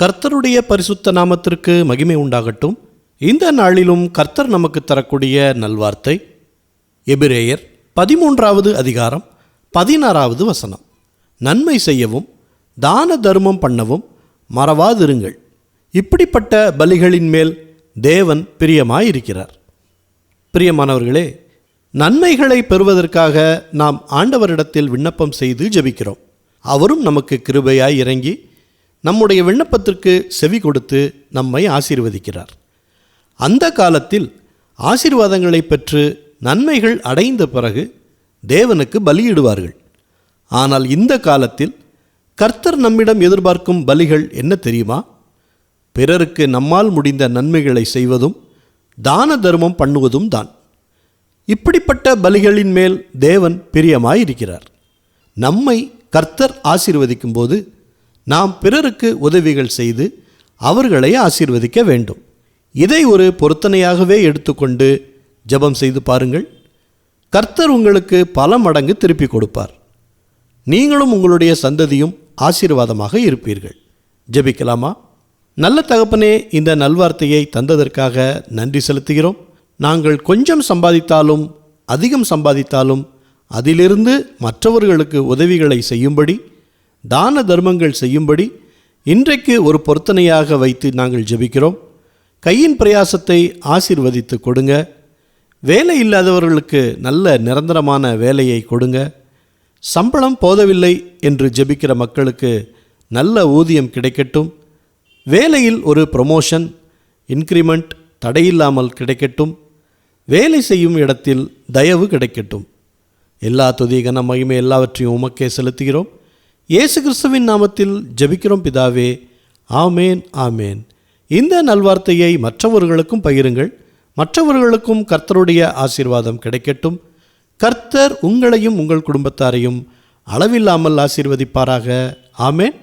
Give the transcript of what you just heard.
கர்த்தருடைய பரிசுத்த நாமத்திற்கு மகிமை உண்டாகட்டும். இந்த நாளிலும் கர்த்தர் நமக்கு தரக்கூடிய நல்வார்த்தை எபிரேயர் பதிமூன்றாவது அதிகாரம் பதினாறாவது வசனம். நன்மை செய்யவும் தான தர்மம் பண்ணவும் மறவாதிருங்கள். இப்படிப்பட்ட பலிகளின் மேல் தேவன் பிரியமாயிருக்கிறார். பிரியமானவர்களே நன்மைகளை பெறுவதற்காக நாம் ஆண்டவரிடத்தில் விண்ணப்பம் செய்து ஜெபிக்கிறோம். அவரும் நமக்கு கிருபையாய் இறங்கி நம்முடைய விண்ணப்பத்திற்கு செவி கொடுத்து நம்மை ஆசீர்வதிக்கிறார். அந்த காலத்தில் ஆசீர்வாதங்களை பெற்று நன்மைகள் அடைந்த பிறகு தேவனுக்கு பலியிடுவார்கள். ஆனால் இந்த காலத்தில் கர்த்தர் நம்மிடம் எதிர்பார்க்கும் பலிகள் என்ன தெரியுமா? பிறருக்கு நம்மால் முடிந்த நன்மைகளை செய்வதும் தான தர்மம் பண்ணுவதும் தான். இப்படிப்பட்ட பலிகளின் மேல் தேவன் பிரியமாயிருக்கிறார். நம்மை கர்த்தர் ஆசீர்வதிக்கும் போது நாம் பிறருக்கு உதவிகள் செய்து அவர்களை ஆசீர்வதிக்க வேண்டும். இதை ஒரு பொருத்தனையாகவே எடுத்துக்கொண்டு ஜெபம் செய்து பாருங்கள். கர்த்தர் உங்களுக்கு பல மடங்கு திருப்பி கொடுப்பார். நீங்களும் உங்களுடைய சந்ததியும் ஆசீர்வாதமாக இருப்பீர்கள். ஜெபிக்கலாமா? நல்ல தகப்பனே இந்த நல்வார்த்தையை தந்ததற்காக நன்றி செலுத்துகிறோம். நாங்கள் கொஞ்சம் சம்பாதித்தாலும் அதிகம் சம்பாதித்தாலும் அதிலிருந்து மற்றவர்களுக்கு உதவிகளை செய்யும்படி தான தர்மங்கள் செய்யும்படி இன்றைக்கு ஒரு பொருத்தனையாக வைத்து நாங்கள் ஜெபிக்கிறோம். கையின் பிரயாசத்தை ஆசீர்வதித்து கொடுங்க. வேலை இல்லாதவர்களுக்கு நல்ல நிரந்தரமான வேலையை கொடுங்க. சம்பளம் போதவில்லை என்று ஜெபிக்கிற மக்களுக்கு நல்ல ஊதியம் கிடைக்கட்டும். வேலையில் ஒரு ப்ரொமோஷன் இன்க்ரிமெண்ட் தடையில்லாமல் கிடைக்கட்டும். வேலை செய்யும் இடத்தில் தயவு கிடைக்கட்டும். எல்லா துதி கன மகிமை எல்லாவற்றையும் உமக்கே செலுத்துகிறோம். இயேசு கிறிஸ்துவின் நாமத்தில் ஜெபிக்கிறோம் பிதாவே. ஆமேன் ஆமேன். இந்த நல்வார்த்தையை மற்றவர்களுக்கும் பகிருங்கள். மற்றவர்களுக்கும் கர்த்தருடைய ஆசீர்வாதம் கிடைக்கட்டும். கர்த்தர் உங்களையும் உங்கள் குடும்பத்தாரையும் அளவில்லாமல் ஆசீர்வதிப்பாராக. ஆமேன்.